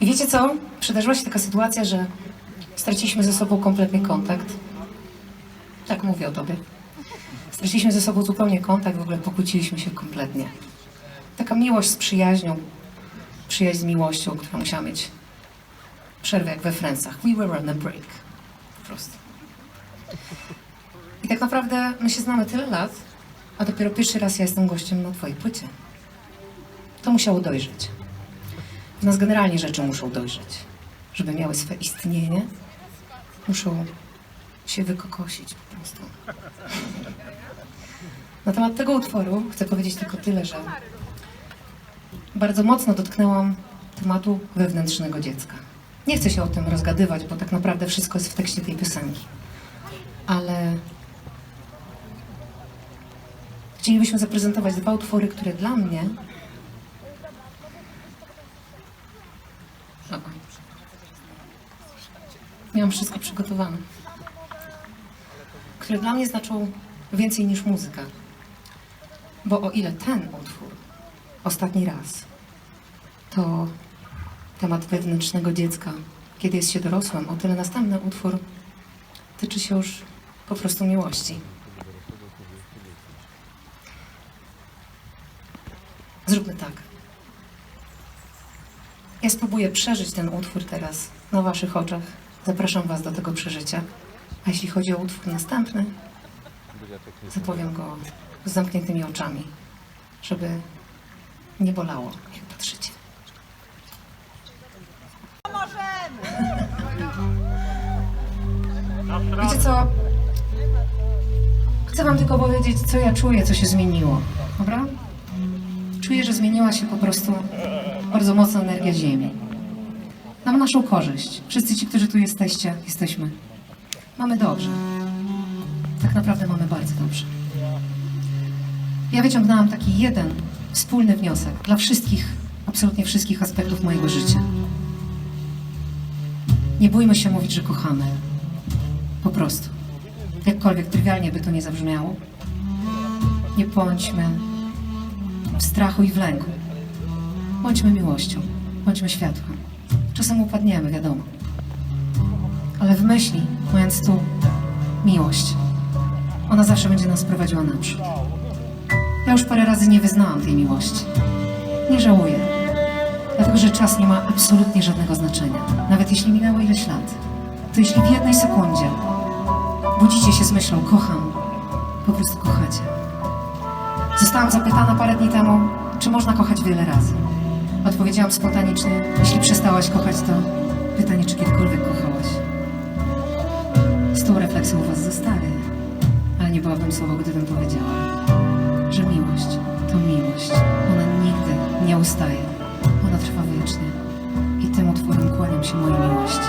I wiecie co? Przydarzyła się taka sytuacja, że straciliśmy ze sobą kompletny kontakt. Tak mówię o tobie. Straciliśmy ze sobą zupełnie kontakt, w ogóle pokłóciliśmy się kompletnie. Taka miłość z przyjaźnią, przyjaźń z miłością, która musiała mieć przerwę jak we Francach. We were on a break. Po prostu. I tak naprawdę my się znamy tyle lat, a dopiero pierwszy raz ja jestem gościem na twojej płycie. To musiało dojrzeć. Nas generalnie rzeczy muszą dojrzeć. Żeby miały swe istnienie, muszą się wykokosić po prostu. Na temat tego utworu chcę powiedzieć tylko tyle, że bardzo mocno dotknęłam tematu wewnętrznego dziecka. Nie chcę się o tym rozgadywać, bo tak naprawdę wszystko jest w tekście tej piosenki. Ale chcielibyśmy zaprezentować dwa utwory, które dla mnie Miałam wszystko przygotowane. Które dla mnie znaczą więcej niż muzyka. Bo o ile ten utwór ostatni raz to temat wewnętrznego dziecka, kiedy jest się dorosłym, o tyle następny utwór tyczy się już po prostu miłości. Zróbmy tak. Ja spróbuję przeżyć ten utwór teraz na Waszych oczach. Zapraszam Was do tego przeżycia. A jeśli chodzi o utwór następny, zapowiem go z zamkniętymi oczami, żeby nie bolało, jak patrzycie. Wiecie co? Chcę Wam tylko powiedzieć, co ja czuję, co się zmieniło. Dobra? Czuję, że zmieniła się po prostu bardzo mocna energia Ziemi. Na naszą korzyść. Wszyscy ci, którzy tu jesteście, jesteśmy. Mamy dobrze. Tak naprawdę mamy bardzo dobrze. Ja wyciągnęłam taki jeden wspólny wniosek dla wszystkich, absolutnie wszystkich aspektów mojego życia. Nie bójmy się mówić, że kochamy. Po prostu. Jakkolwiek trywialnie by to nie zabrzmiało. Nie bądźmy w strachu i w lęku. Bądźmy miłością, bądźmy światłem. Czasem upadniemy, wiadomo. Ale w myśli, mając tu miłość, ona zawsze będzie nas prowadziła naprzód. Ja już parę razy nie wyznałam tej miłości. Nie żałuję. Dlatego, że czas nie ma absolutnie żadnego znaczenia. Nawet jeśli minęło ileś lat, to jeśli w jednej sekundzie budzicie się z myślą kocham, po prostu kochacie. Zostałam zapytana parę dni temu, czy można kochać wiele razy. Odpowiedziałam spontanicznie, jeśli przestałaś kochać, to pytanie, czy kiedykolwiek kochałaś. Z tą refleksją was zostawię, ale nie byłabym sobą, gdybym powiedziała, że miłość to miłość. Ona nigdy nie ustaje. Ona trwa wiecznie. I tym utworem kłaniam się mojej miłości.